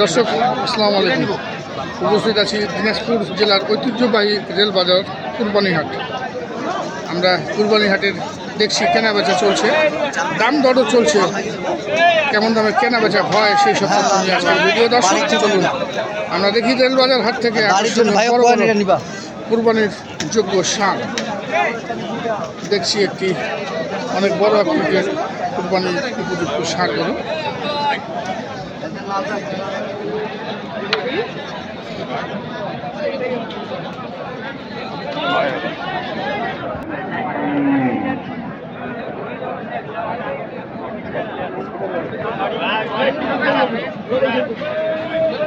দর্শক আসসালামু আলাইকুম। উপস্থিত আছি দিনাজপুর জেলার ঐতিহ্যবাহী রেল বাজার কুরবানিহাট। আমরা কুরবানিহাটের দেখছি কেনা বেচা চলছে। দাম দরও চলছে। কেমন দামে কেনা বেচা হয় সেই সব ভিডিও। দর্শক চলুন। আমরা দেখি রেল বাজার হাট থেকে কুরবানির যোগ্য সার দেখছি একটি অনেক বড় আকৃতির কুরবানির উপযুক্ত সারগুলো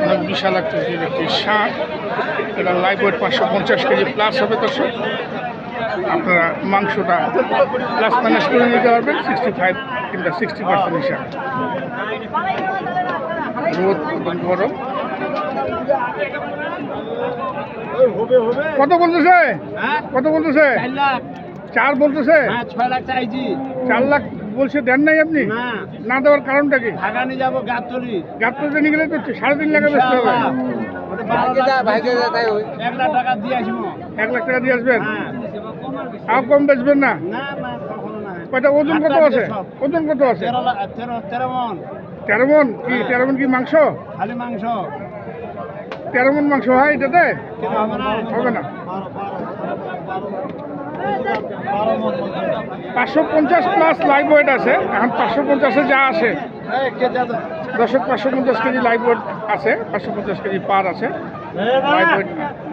অনেক বিশাল আকৃতির একটি শাক এটা লাইভ ওয়েট পাঁচশো পঞ্চাশ কেজি প্লাস হবে দর্শক। আপনারা মাংসটা প্লাস মাইনাস করে নিতে পারবেন সিক্সটি ফাইভ কিংবা সিক্সটি পার্সেন্ট হিসাবে। রোদ এবং গরম। কত বলতেছে? কত বলতেছে? চার বলতেছে? ছয় লাখ চাইছি চার লাখ বলছে দেন নাই আপনি? না না দেওয়ার কারণটা কি? নিয়ে যাব গাবতলি গাবতলিতে নিয়ে গেলে তো সাড়ে তিন লাখে বেচতে হবে। এক লাখ টাকা দিয়ে আসবেন? হ্যাঁ আর কম বেচবেন না? কয়টা ওজন কত আছে? ওজন কত আছে? তেরো তেরো তেরো মন। তেরো মন? কি তেরো মন কি মাংস? খালি মাংস। তেরো মন মাংস হয় এটাতে? হবে না? পাঁচশো পঞ্চাশ প্লাস লাইভ ওয়েট আছে। এখন পাঁচশো পঞ্চাশে যা আছে দশক পাঁচশো পঞ্চাশ কেজি লাইভ ওয়েট আছে। পাঁচশো পঞ্চাশ কেজি পার আছে। লাইভ ওয়েট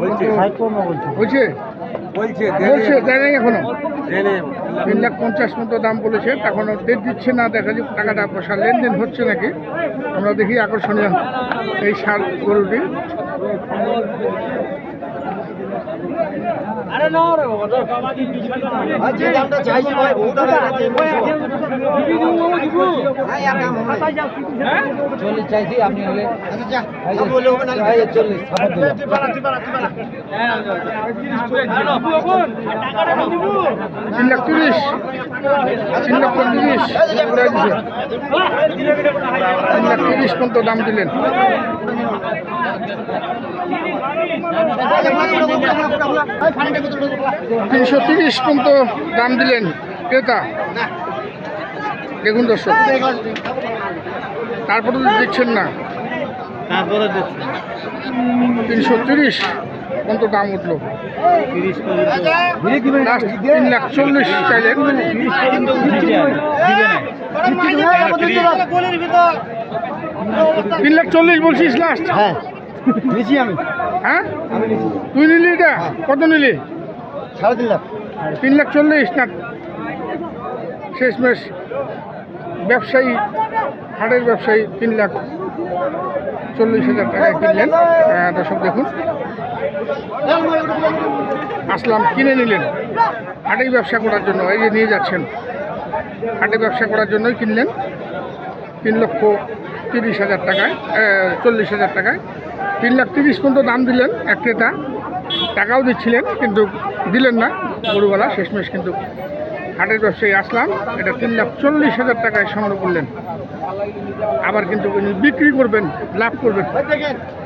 বলছে। ষাট বলছে হয়েছে বলছে বলছে দেয় নাই এখনও? তিন লাখ পঞ্চাশ মতো দাম বলেছে এখনও ডেট দিচ্ছে না দেখা যাক টাকাটা পয়সা লেনদেন হচ্ছে নাকি। আমরা দেখি আকর্ষণীয় এই সার গরুটি আরে না রে বাবা যে দামটা চাইছি ভাই ওটা চল্লিশ চাইছি আপনি হলে চল্লিশ তিন লাখ তিরিশ তিরিশ পর্যন্ত দাম দিলেন তিনশো তিরিশ পর্যন্ত দাম দিলেন ক্রেতা দেখুন দর্শক তারপরে দিচ্ছেন না তিনশো তিরিশ পর্যন্ত দাম উঠল। তিন লাখ চল্লিশ চাইলেন তিন লাখ চল্লিশ বলছিস লাস্ট হ্যাঁ আমি। হ্যাঁ? তুই নিলি এটা? কত নিলি? সাড়ে তিন লাখ। তিন লাখ চল্লিশ না? শেষমেশ ব্যবসায়ী হাটের ব্যবসায়ী তিন লাখ চল্লিশ হাজার টাকায় কিনলেন। দর্শক দেখুন। আসলাম, কিনে নিলেন। হাটেই ব্যবসা করার জন্য, এই যে নিয়ে যাচ্ছেন। হাটে ব্যবসা করার জন্যই কিনলেন। তিন লক্ষ তিরিশ হাজার টাকায় চল্লিশ হাজার টাকায়। তিন লাখ তিরিশ পর্যন্ত দাম দিলেন এক ক্রেতা। টাকাও দিচ্ছিলেন, কিন্তু দিলেন না। গরুওয়ালা শেষমেশ কিন্তু হাটের ব্যবসায়ী আসলাম। এটা তিন লাখ চল্লিশ হাজার টাকায় সংগ্রহ করলেন। আবার কিন্তু বিক্রি করবেন লাভ করবেন।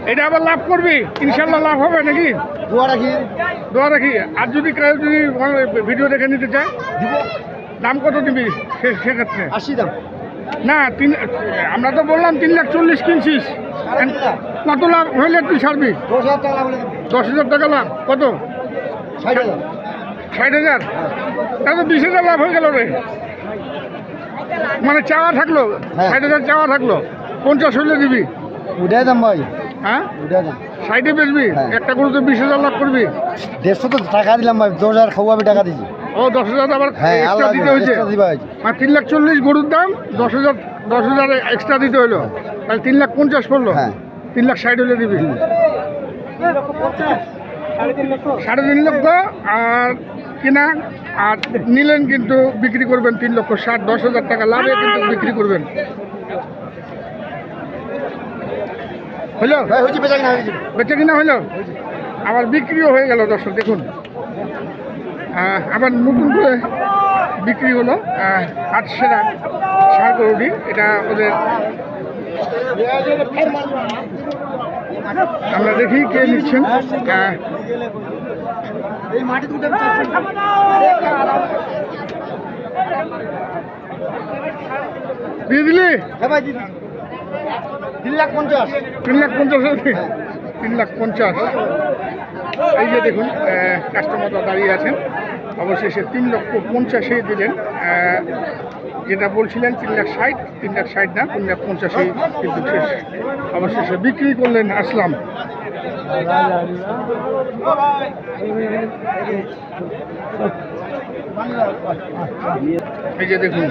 এটা আবার লাভ করবি? ইনশাল্লাহ লাভ হবে নাকি? দোয়া রাখি। দোয়া রাখি। আর যদি কেউ যদি ভিডিও দেখে নিতে চায় দাম কত দিবি সে- সেক্ষেত্রে? আশি দাম। না তিন আমরা তো বললাম তিন লাখ চল্লিশ কিনছিস। কত লাভ হইলে তুই ছাড়বি? দশ হাজার টাকা দশ হাজার টাকা লাভ। কত? ষাট হাজার। ষাট হাজার? তাহলে বিশ হাজার লাভ হয়ে গেল রে। মানে চাওয়া থাকল? হ্যাঁ। ষাট হাজার চাওয়া থাকল? পঞ্চাশ হইলে দিবি। উঠাই দাম ভাই। হ্যাঁ? উঠাই দাম সাইডে বেচবি? হ্যাঁ। একটা গরুতে বিশ হাজার লাভ করবি? দেড়শো তো টাকা দিলাম ভাই দশ হাজার খাওয়া আমি টাকা দিয়েছি ও দশ হাজার আবার হ্যাঁ এক্সট্রা দিতে হয়েছে। আর তিন লাখ চল্লিশ গরুর দাম দশ হাজার দশ হাজার এক্সট্রা দিতে হলো তাহলে তিন লাখ পঞ্চাশ পড়ল। হ্যাঁ। তিন লাখ ষাট হলে দিবি। সাড়ে তিন লক্ষ। আর কিনা আর নিলেন কিন্তু বিক্রি করবেন তিন লক্ষ ষাট দশ হাজার টাকা লাভে কিন্তু বিক্রি করবেন। ভাই হয়েছে বেচা কিনা হলো আবার বিক্রিও হয়ে গেল দর্শক দেখুন। আবার নতুন করে বিক্রি হলো হাট সেরা সার গরুটি এটা ওদের আমরা দেখি কে নিচ্ছেন। দিয়ে দিলি হ্যাঁ ভাই দিদি। তিন লাখ পঞ্চাশ। তিন লাখ পঞ্চাশ তিন লাখ পঞ্চাশ। এই যে দেখুন কাস্টমাররা দাঁড়িয়ে আছেন। অবশেষে তিন লক্ষ পঞ্চাশে দিলেন। যেটা বলছিলেন তিন লাখ ষাট তিন লাখ ষাট না তিন লাখ পঞ্চাশেই কিন্তু শেষ। অবশেষে বিক্রি করলেন আসলাম। এই যে দেখুন,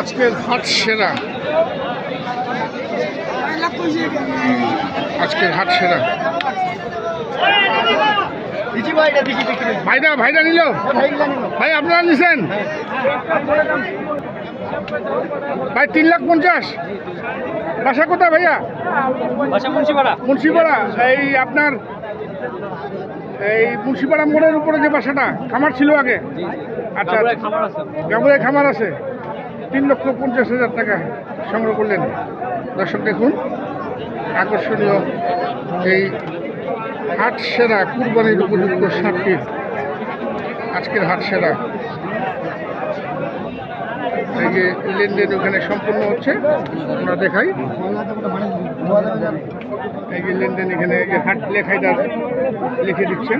আজকের হাট সেরা। আজকের হাট সেরা। ভাইরা ভাইরা নিল ভাই নিল? ভাই, আপনারা নিছেন? ভাই তিন লাখ পঞ্চাশ। বাসা কোথায় ভাইয়া? মুন্সিপাড়া। এই আপনার এই মুন্সিপাড়া মোড়ের উপরে যে বাসাটা খামার ছিল আগে? আচ্ছা। তারপরে খামার আছে। তিন লক্ষ পঞ্চাশ হাজার টাকা সংগ্রহ করলেন। দর্শক দেখুন আকর্ষণীয় এই হাট সেরা কুরবানির উপযুক্ত সারটি। আজকের হাট সেরা। এই যে লেনদেন ওখানে সম্পূর্ণ হচ্ছে আমরা দেখাই। এই যে লেনদেন এখানে এই যে হাট লেখাই তার লিখে দিচ্ছে।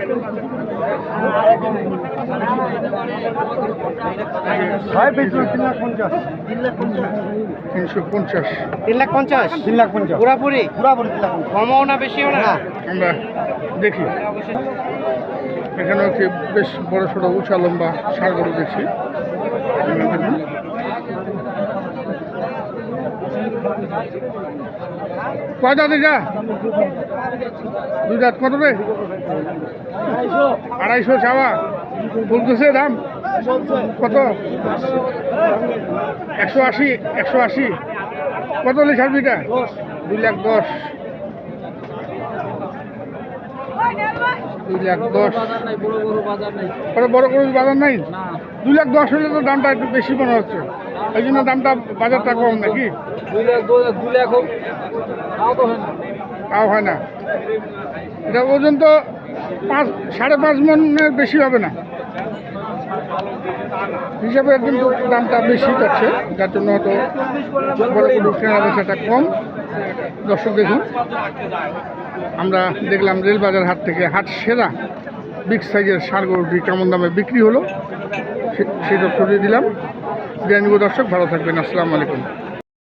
তিনশো পঞ্চাশ। তিন লাখ পঞ্চাশ? তিন লাখ পঞ্চাশ। পুরাপুরি? পুরাপুরি তিন লাখ পঞ্চাশ। না বেশিও না? আমরা দেখি। এখানে হচ্ছে বেশ বড় সড়ো উঁচা লম্বা সার গরু দেখছি। কয় দাঁত দুই দাঁত কত রে? আড়াইশো চাওয়া। বলতেছে দাম? কত? একশো আশি একশো আশি। কত হলে ছাড়বি দুই লাখ দশ। দুই লাখ দশ। বড় কোনো বাজার নাই। দুই লাখ দশ হলে তো দামটা একটু বেশি মনে হচ্ছে। এই জন্য দামটা বাজারটা কম নাকি? দুই লাখ দুই লাখ হোক। হয় তাও হয় না। এটা ওজন তো পাঁচ সাড়ে পাঁচ মনের বেশি হবে না। হিসাবে কিন্তু দামটা বেশি যাচ্ছে, যার জন্য হয়তো বড় গরু কেনা বেচাটা কম। দর্শক দেখুন, আমরা দেখলাম রেলবাজার হাট থেকে হাট সেরা বিগ সাইজের সার গরুটি কেমন দামে বিক্রি হলো সেই তথ্য দিয়ে দিলাম। বিরিয়ানি দর্শক, ভালো থাকবেন। আসসালামু আলাইকুম।